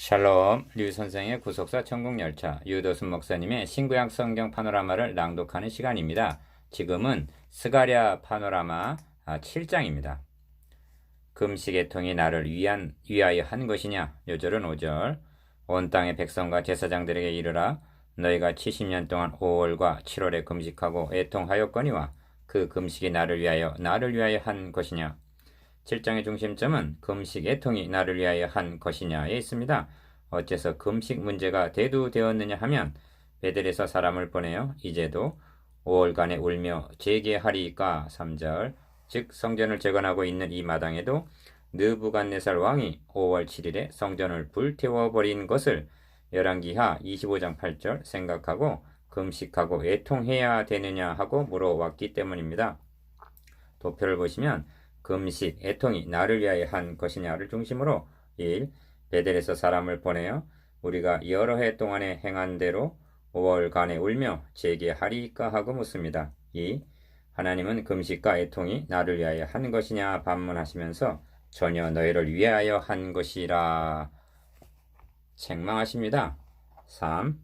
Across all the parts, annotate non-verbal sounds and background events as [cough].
샬롬. 류 선생의 구속사 천국열차. 유도순 목사님의 신구약 성경 파노라마를 낭독하는 시간입니다. 지금은 스가랴 파노라마 7장입니다. 금식의 통이 나를 위한 위하여 한 것이냐? 요절은 5절. 온 땅의 백성과 제사장들에게 이르라. 너희가 70년 동안 5월과 7월에 금식하고 애통하였거니와 그 금식이 나를 위하여 나를 위하여 한 것이냐 7장의 중심점은 금식 애통이 나를 위하여 한 것이냐에 있습니다. 어째서 금식 문제가 대두되었느냐 하면 베델에서 사람을 보내어 이제도 5월간에 울며 재개하리까 3절 즉 성전을 재건하고 있는 이 마당에도 느부갓네살 왕이 5월 7일에 성전을 불태워 버린 것을 열왕기하 25장 8절 생각하고 금식하고 애통해야 되느냐 하고 물어왔기 때문입니다. 도표를 보시면 금식, 애통이 나를 위하여 한 것이냐를 중심으로 1. 베델에서 사람을 보내어 우리가 여러 해 동안에 행한 대로 5월간에 울며 재개하리까 하고 묻습니다. 2. 하나님은 금식과 애통이 나를 위하여 한 것이냐 반문하시면서 전혀 너희를 위하여 한 것이라 책망하십니다. 3.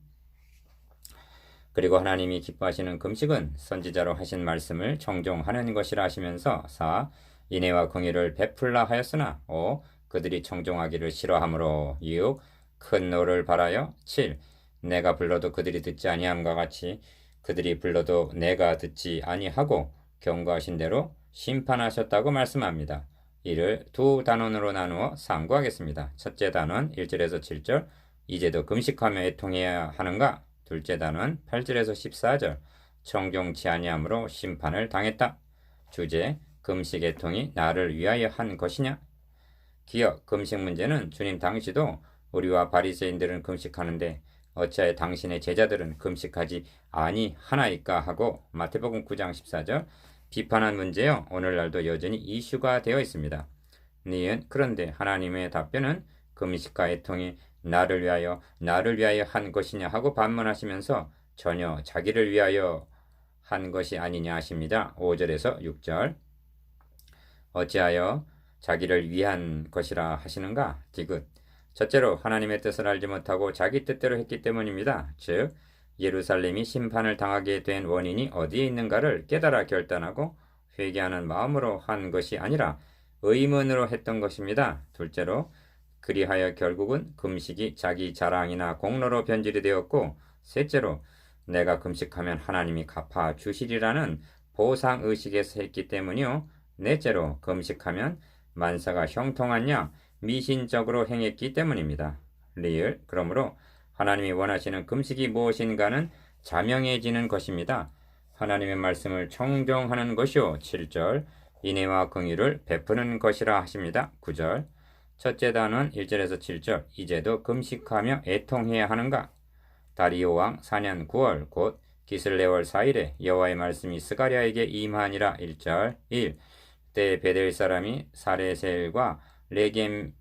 그리고 하나님이 기뻐하시는 금식은 선지자로 하신 말씀을 정종하는 것이라 하시면서 4. 인애와 공의를 베풀라 하였으나 5. 그들이 청종하기를 싫어하므로 6. 큰 노를 바라여 7. 내가 불러도 그들이 듣지 아니함과 같이 그들이 불러도 내가 듣지 아니하고 경고하신 대로 심판하셨다고 말씀합니다. 이를 두 단원으로 나누어 상고하겠습니다. 첫째 단원 1절에서 7절 이제도 금식하며 애통해야 하는가? 둘째 단원 8절에서 14절 청종치 아니함으로 심판을 당했다. 주제 금식 애통이 나를 위하여 한 것이냐? 기억 금식 문제는 주님 당시도 우리와 바리새인들은 금식하는데 어찌하여 당신의 제자들은 금식하지 아니하나이까 하고 마태복음 9장 14절 비판한 문제요 오늘날도 여전히 이슈가 되어 있습니다. 니은 그런데 하나님의 답변은 금식과 애통이 나를 위하여 나를 위하여 한 것이냐 하고 반문하시면서 전혀 자기를 위하여 한 것이 아니냐 하십니다. 5절에서 6절 어찌하여 자기를 위한 것이라 하시는가? 디귿 첫째로 하나님의 뜻을 알지 못하고 자기 뜻대로 했기 때문입니다. 즉 예루살렘이 심판을 당하게 된 원인이 어디에 있는가를 깨달아 결단하고 회개하는 마음으로 한 것이 아니라 의문으로 했던 것입니다. 둘째로 그리하여 결국은 금식이 자기 자랑이나 공로로 변질이 되었고 셋째로 내가 금식하면 하나님이 갚아 주시리라는 보상 의식에서 했기 때문이요. 넷째로 금식하면 만사가 형통하냐 미신적으로 행했기 때문입니다. 리을 그러므로 하나님이 원하시는 금식이 무엇인가는 자명해지는 것입니다. 하나님의 말씀을 청정하는 것이요 7절 인애와 긍휼을 베푸는 것이라 하십니다. 9절 첫째 단은 1절에서 7절 이제도 금식하며 애통해야 하는가? 다리오 왕 4년 9월 곧 기슬레월 4일에 여호와의 말씀이 스가랴에게 임하니라 1절 1. 때 베델 사람이 사레셀과 레겜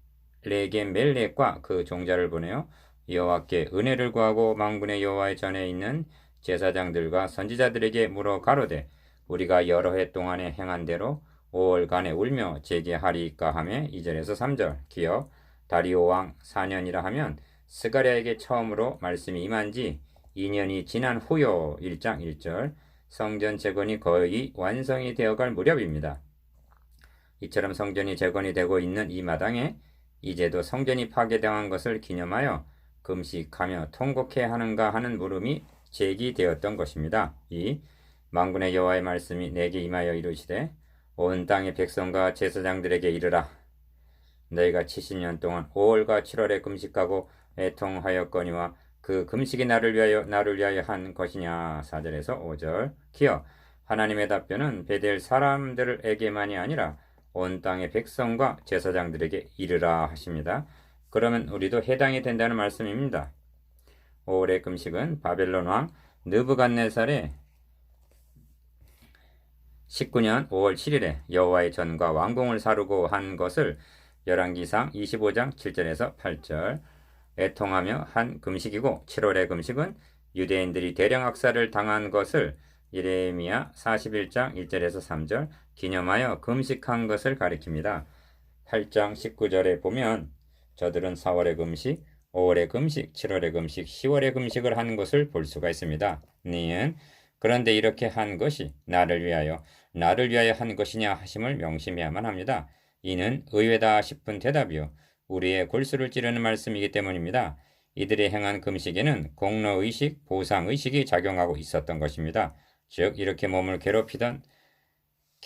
레겜 멜렉과 그 종자를 보내어 여호와께 은혜를 구하고 망군의 여호와의 전에 있는 제사장들과 선지자들에게 물어 가로되 우리가 여러 해 동안에 행한 대로 5월간에 울며 재개하리까 하며 2절에서 3절 기억 다리오 왕 4년이라 하면 스가랴에게 처음으로 말씀이 임한 지 2년이 지난 후요 1장 1절 성전 재건이 거의 완성이 되어갈 무렵입니다. 이처럼 성전이 재건이 되고 있는 이 마당에 이제도 성전이 파괴당한 것을 기념하여 금식하며 통곡해야 하는가 하는 물음이 제기되었던 것입니다. 이 망군의 여호와의 말씀이 내게 임하여 이르시되 온 땅의 백성과 제사장들에게 이르라. 너희가 70년 동안 5월과 7월에 금식하고 애통하였거니와 그 금식이 나를 위하여 나를 위하여 한 것이냐? 4절에서 5절. 기어 하나님의 답변은 베델 사람들에게만이 아니라 온 땅의 백성과 제사장들에게 이르라 하십니다. 그러면 우리도 해당이 된다는 말씀입니다. 5월의 금식은 바벨론 왕 느부갓네살의 19년 5월 7일에 여호와의 전과 왕궁을 사르고 한 것을 열왕기상 25장 7절에서 8절 애통하며 한 금식이고 7월의 금식은 유대인들이 대량 학살을 당한 것을 예레미야 41장 1절에서 3절 기념하여 금식한 것을 가리킵니다. 8장 19절에 보면 저들은 4월의 금식, 5월의 금식, 7월의 금식, 10월의 금식을 한 것을 볼 수가 있습니다. 니은 그런데 이렇게 한 것이 나를 위하여 나를 위하여 한 것이냐 하심을 명심해야만 합니다. 이는 의외다 싶은 대답이요. 우리의 골수를 찌르는 말씀이기 때문입니다. 이들이 행한 금식에는 공로의식, 보상의식이 작용하고 있었던 것입니다. 즉 이렇게 몸을 괴롭히던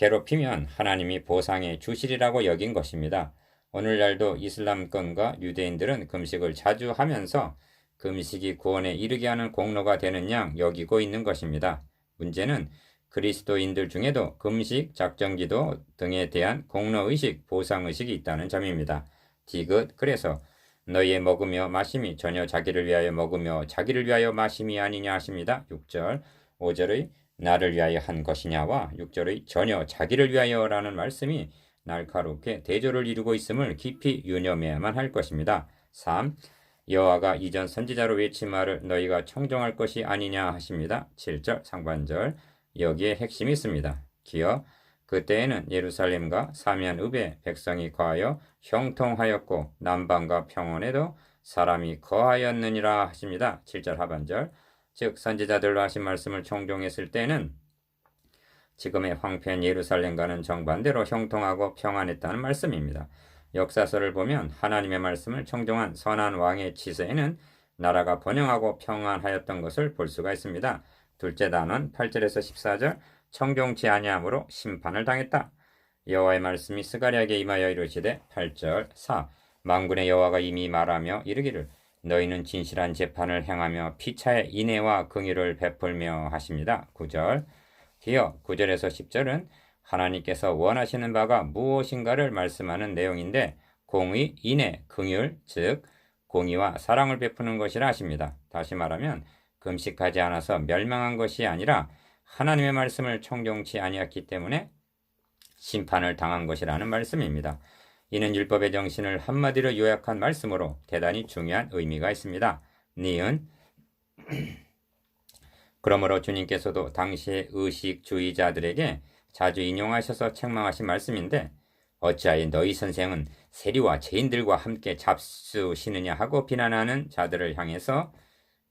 괴롭히면 하나님이 보상해 주시리라고 여긴 것입니다. 오늘날도 이슬람권과 유대인들은 금식을 자주 하면서 금식이 구원에 이르게 하는 공로가 되는 양 여기고 있는 것입니다. 문제는 그리스도인들 중에도 금식, 작정기도 등에 대한 공로의식, 보상의식이 있다는 점입니다. 디귿 그래서 너희의 먹으며 마심이 전혀 자기를 위하여 먹으며 자기를 위하여 마심이 아니냐 하십니다. 6절 5절의 나를 위하여 한 것이냐와 6절의 전혀 자기를 위하여라는 말씀이 날카롭게 대조를 이루고 있음을 깊이 유념해야만 할 것입니다. 3. 여호와가 이전 선지자로 외친 말을 너희가 청정할 것이 아니냐 하십니다. 7절 상반절 여기에 핵심이 있습니다. 기어 그때에는 예루살렘과 사면읍에 백성이 거하여 형통하였고 남방과 평원에도 사람이 거하였느니라 하십니다. 7절 하반절 즉 선지자들로 하신 말씀을 총종했을 때는 지금의 황폐한 예루살렘과는 정반대로 형통하고 평안했다는 말씀입니다. 역사서를 보면 하나님의 말씀을 청종한 선한 왕의 치세에는 나라가 번영하고 평안하였던 것을 볼 수가 있습니다. 둘째 단원 8절에서 14절 청종치 아니함으로 심판을 당했다. 여호와의 말씀이 스가랴에게 임하여 이르시되 8절 4 만군의 여호와가 이미 말하며 이르기를 너희는 진실한 재판을 행하며 피차의 인애와 긍휼을 베풀며 하십니다. 9절 기어 9절에서 10절은 하나님께서 원하시는 바가 무엇인가를 말씀하는 내용인데 공의, 인애, 긍휼, 즉 공의와 사랑을 베푸는 것이라 하십니다. 다시 말하면 금식하지 않아서 멸망한 것이 아니라 하나님의 말씀을 청종치 아니했기 때문에 심판을 당한 것이라는 말씀입니다. 이는 율법의 정신을 한마디로 요약한 말씀으로 대단히 중요한 의미가 있습니다. 니은 [clears throat] 그러므로 주님께서도 당시의 의식주의자들에게 자주 인용하셔서 책망하신 말씀인데 어찌하여 너희 선생은 세리와 죄인들과 함께 잡수시느냐 하고 비난하는 자들을 향해서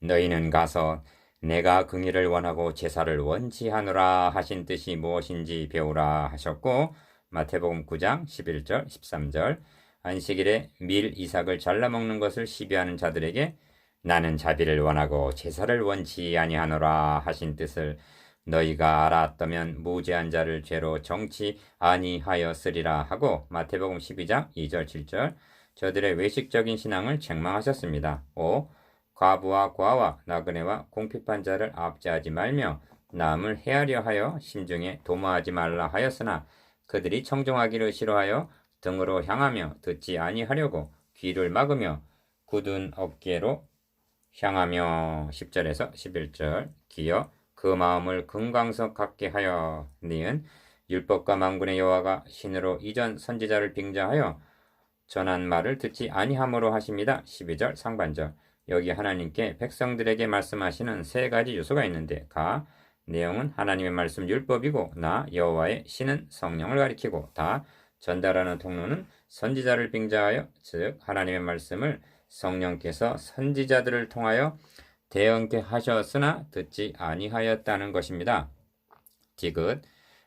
너희는 가서 내가 긍휼을 원하고 제사를 원치하노라 하신 뜻이 무엇인지 배우라 하셨고 마태복음 9장 11절 13절 안식일에 밀 이삭을 잘라 먹는 것을 시비하는 자들에게 나는 자비를 원하고 제사를 원치 아니하노라 하신 뜻을 너희가 알았다면 무죄한 자를 죄로 정치 아니하였으리라 하고 마태복음 12장 2절 7절 저들의 외식적인 신앙을 책망하셨습니다. 5. 과부와 과와 나그네와 공핍한 자를 압제하지 말며 남을 헤아려 하여 심중에 도모하지 말라 하였으나 그들이 청종하기를 싫어하여 등으로 향하며 듣지 아니하려고 귀를 막으며 굳은 어깨로 향하며 10절에서 11절 기어 그 마음을 금강석 같게 하여 니은 율법과 망군의 여호와가 신으로 이전 선지자를 빙자하여 전한 말을 듣지 아니함으로 하십니다. 12절 상반절 여기 하나님께 백성들에게 말씀하시는 세 가지 요소가 있는데 가 내용은 하나님의 말씀 율법이고 나 여호와의 신은 성령을 가리키고 다 전달하는 통로는 선지자를 빙자하여 즉 하나님의 말씀을 성령께서 선지자들을 통하여 대언케 하셨으나 듣지 아니하였다는 것입니다. 디귿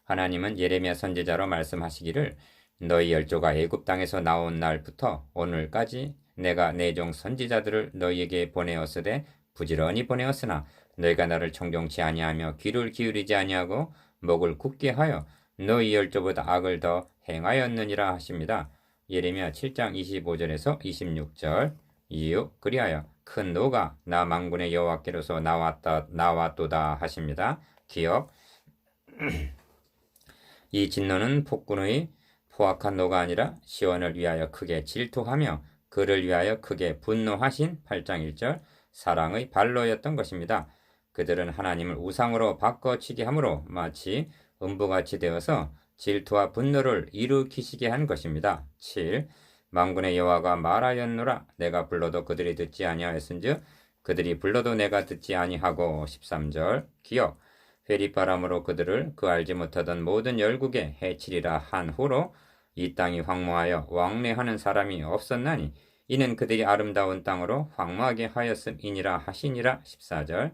하나님은 예레미야 선지자로 말씀하시기를 너희 열조가 애굽 땅에서 나온 날부터 오늘까지 내가 내 종 선지자들을 너희에게 보내었으되 부지런히 보내었으나 너희가 나를 청종치 아니하며 귀를 기울이지 아니하고 목을 굳게 하여 너희 열조보다 악을 더 행하였느니라 하십니다. 예레미야 7장 25절에서 26절 이유 그리하여 큰 노가 나 망군의 여호와께로서 나왔다 나왔도다 하십니다. 기억 [clears throat] 이 진노는 폭군의 포악한 노가 아니라 시원을 위하여 크게 질투하며 그를 위하여 크게 분노하신 8장 1절 사랑의 발로였던 것입니다. 그들은 하나님을 우상으로 바꿔치게 함으로 마치 음부같이 되어서 질투와 분노를 일으키시게 한 것입니다. 7. 망군의 여호와가 말하였노라. 내가 불러도 그들이 듣지 아니하였은즉 그들이 불러도 내가 듣지 아니하고. 13절. 기억. 회리바람으로 그들을 그 알지 못하던 모든 열국에 해치리라 한 후로 이 땅이 황무하여 왕래하는 사람이 없었나니 이는 그들이 아름다운 땅으로 황무하게 하였음이니라 하시니라. 14절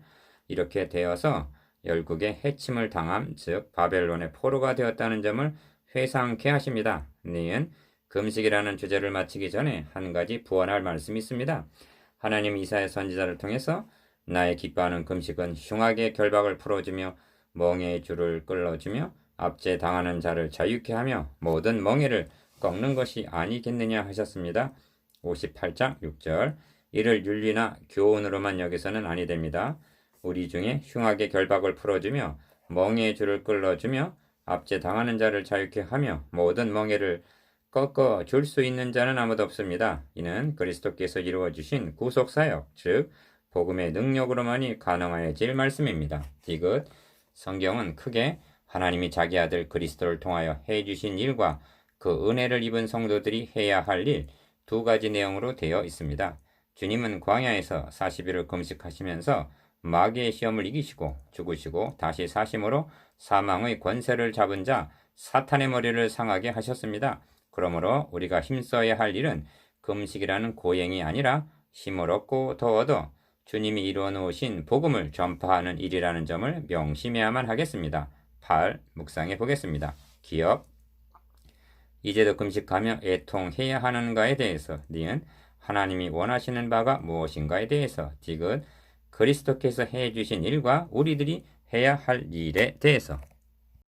이렇게 되어서 열국의 해침을 당함 즉 바벨론의 포로가 되었다는 점을 회상케 하십니다. 니은 금식이라는 주제를 마치기 전에 한 가지 부원할 말씀이 있습니다. 하나님 이사의 선지자를 통해서 나의 기뻐하는 금식은 흉악의 결박을 풀어주며 멍에의 줄을 끌어주며 압제 당하는 자를 자유케 하며 모든 멍에를 꺾는 것이 아니겠느냐 하셨습니다. 58장 6절 이를 윤리나 교훈으로만 여기서는 아니 됩니다. 우리 중에 흉악의 결박을 풀어주며 멍에의 줄을 끌어주며 압제 당하는 자를 자유케 하며 모든 멍에를 꺾어 줄 수 있는 자는 아무도 없습니다. 이는 그리스도께서 이루어 주신 구속 사역, 즉 복음의 능력으로만이 가능하여질 말씀입니다. 디귿 성경은 크게 하나님이 자기 아들 그리스도를 통하여 해 주신 일과 그 은혜를 입은 성도들이 해야 할 일 두 가지 내용으로 되어 있습니다. 주님은 광야에서 40일을 금식하시면서 마귀의 시험을 이기시고 죽으시고 다시 사심으로 사망의 권세를 잡은 자 사탄의 머리를 상하게 하셨습니다. 그러므로 우리가 힘써야 할 일은 금식이라는 고행이 아니라 힘을 얻고 더 얻어 주님이 이루어 놓으신 복음을 전파하는 일이라는 점을 명심해야만 하겠습니다. 8. 묵상해 보겠습니다. 기업 이제도 금식하며 애통해야 하는가에 대해서 니은 하나님이 원하시는 바가 무엇인가에 대해서 디귿 그리스도께서 해 주신 일과 우리들이 해야 할 일에 대해서